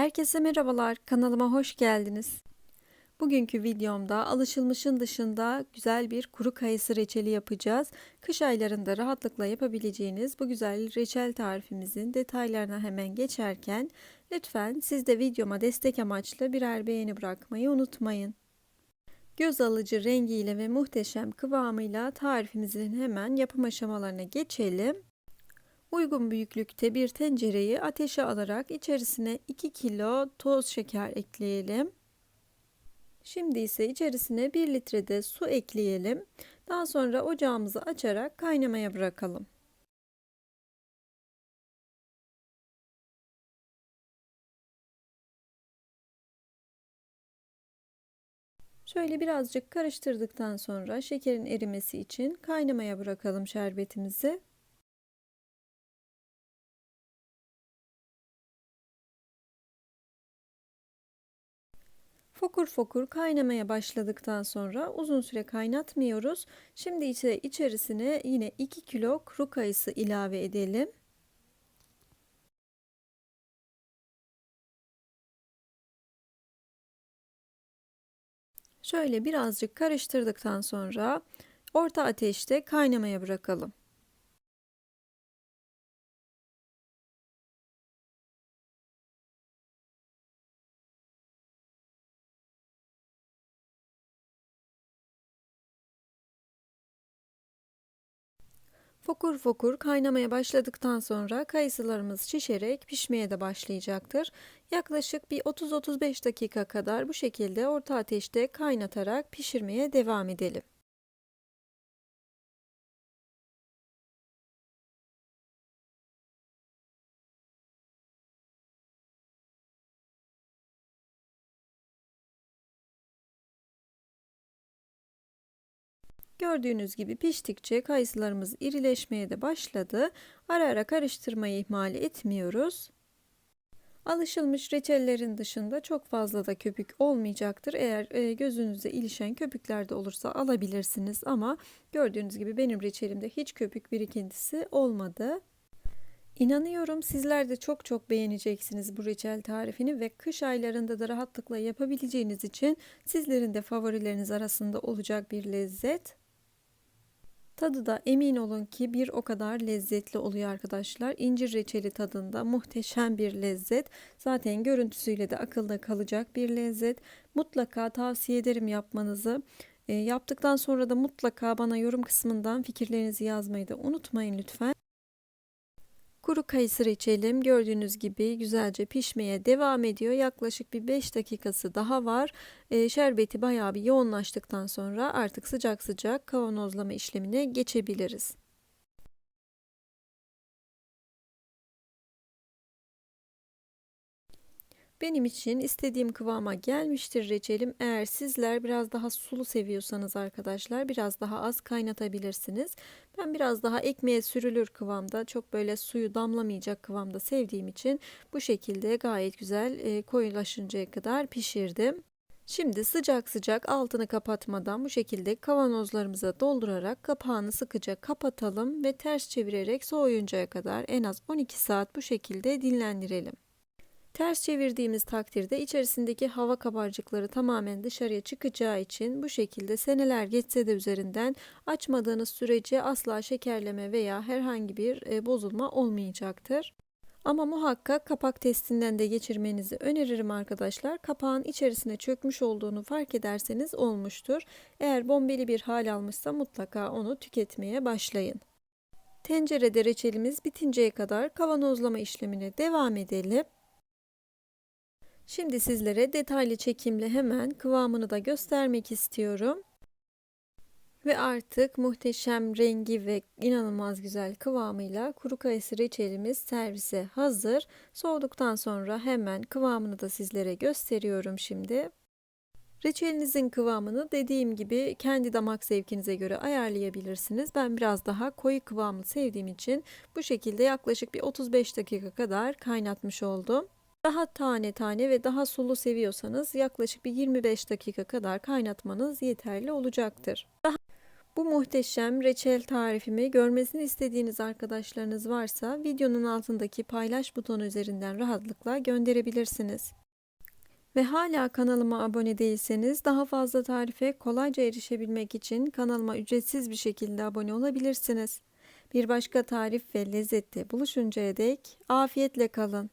Herkese merhabalar, kanalıma hoş geldiniz. Bugünkü videomda alışılmışın dışında güzel bir kuru kayısı reçeli yapacağız. Kış aylarında rahatlıkla yapabileceğiniz bu güzel reçel tarifimizin detaylarına hemen geçerken lütfen siz de videoma destek amaçlı birer beğeni bırakmayı unutmayın. Göz alıcı rengiyle ve muhteşem kıvamıyla tarifimizin hemen yapım aşamalarına geçelim. Uygun büyüklükte bir tencereyi ateşe alarak içerisine 2 kilo toz şeker ekleyelim. Şimdi ise içerisine 1 litre de su ekleyelim. Daha sonra ocağımızı açarak kaynamaya bırakalım. Şöyle birazcık karıştırdıktan sonra şekerin erimesi için kaynamaya bırakalım şerbetimizi. Fokur fokur kaynamaya başladıktan sonra uzun süre kaynatmıyoruz. Şimdi ise içerisine yine 2 kilo kuru kayısı ilave edelim. Şöyle birazcık karıştırdıktan sonra orta ateşte kaynamaya bırakalım. Fokur fokur kaynamaya başladıktan sonra kayısılarımız şişerek pişmeye de başlayacaktır. Yaklaşık bir 30-35 dakika kadar bu şekilde orta ateşte kaynatarak pişirmeye devam edelim. Gördüğünüz gibi piştikçe kayısılarımız irileşmeye de başladı. Ara ara karıştırmayı ihmal etmiyoruz. Alışılmış reçellerin dışında çok fazla da köpük olmayacaktır. Eğer e, gözünüze ilişen köpükler de olursa alabilirsiniz ama gördüğünüz gibi benim reçelimde hiç köpük birikintisi olmadı. İnanıyorum sizler de çok çok beğeneceksiniz bu reçel tarifini ve kış aylarında da rahatlıkla yapabileceğiniz için sizlerin de favorileriniz arasında olacak bir lezzet. Tadı da emin olun ki bir o kadar lezzetli oluyor arkadaşlar. İncir reçeli tadında muhteşem bir lezzet. Zaten görüntüsüyle de akılda kalacak bir lezzet. Mutlaka tavsiye ederim yapmanızı. E, yaptıktan sonra da mutlaka bana yorum kısmından fikirlerinizi yazmayı da unutmayın lütfen. Kuru kayısı reçelim gördüğünüz gibi güzelce pişmeye devam ediyor. Yaklaşık bir 5 dakikası daha var. E, şerbeti bayağı bir yoğunlaştıktan sonra artık sıcak sıcak kavanozlama işlemine geçebiliriz. Benim için istediğim kıvama gelmiştir reçelim. Eğer sizler biraz daha sulu seviyorsanız arkadaşlar biraz daha az kaynatabilirsiniz. Ben biraz daha ekmeğe sürülür kıvamda çok böyle suyu damlamayacak kıvamda sevdiğim için bu şekilde gayet güzel e, koyulaşıncaya kadar pişirdim. Şimdi sıcak sıcak altını kapatmadan bu şekilde kavanozlarımıza doldurarak kapağını sıkıca kapatalım ve ters çevirerek soğuyuncaya kadar en az 12 saat bu şekilde dinlendirelim. Ters çevirdiğimiz takdirde içerisindeki hava kabarcıkları tamamen dışarıya çıkacağı için bu şekilde seneler geçse de üzerinden açmadığınız sürece asla şekerleme veya herhangi bir e, bozulma olmayacaktır. Ama muhakkak kapak testinden de geçirmenizi öneririm arkadaşlar. Kapağın içerisine çökmüş olduğunu fark ederseniz olmuştur. Eğer bombeli bir hal almışsa mutlaka onu tüketmeye başlayın. Tencerede reçelimiz bitinceye kadar kavanozlama işlemine devam edelim. Şimdi sizlere detaylı çekimle hemen kıvamını da göstermek istiyorum. Ve artık muhteşem rengi ve inanılmaz güzel kıvamıyla kuru kayısı reçelimiz servise hazır. Soğuduktan sonra hemen kıvamını da sizlere gösteriyorum şimdi. Reçelinizin kıvamını dediğim gibi kendi damak zevkinize göre ayarlayabilirsiniz. Ben biraz daha koyu kıvamlı sevdiğim için bu şekilde yaklaşık bir 35 dakika kadar kaynatmış oldum. Daha tane tane ve daha sulu seviyorsanız yaklaşık bir 25 dakika kadar kaynatmanız yeterli olacaktır. Daha Bu muhteşem reçel tarifimi görmesini istediğiniz arkadaşlarınız varsa videonun altındaki paylaş butonu üzerinden rahatlıkla gönderebilirsiniz. Ve hala kanalıma abone değilseniz daha fazla tarife kolayca erişebilmek için kanalıma ücretsiz bir şekilde abone olabilirsiniz. Bir başka tarif ve lezzette buluşuncaya dek afiyetle kalın.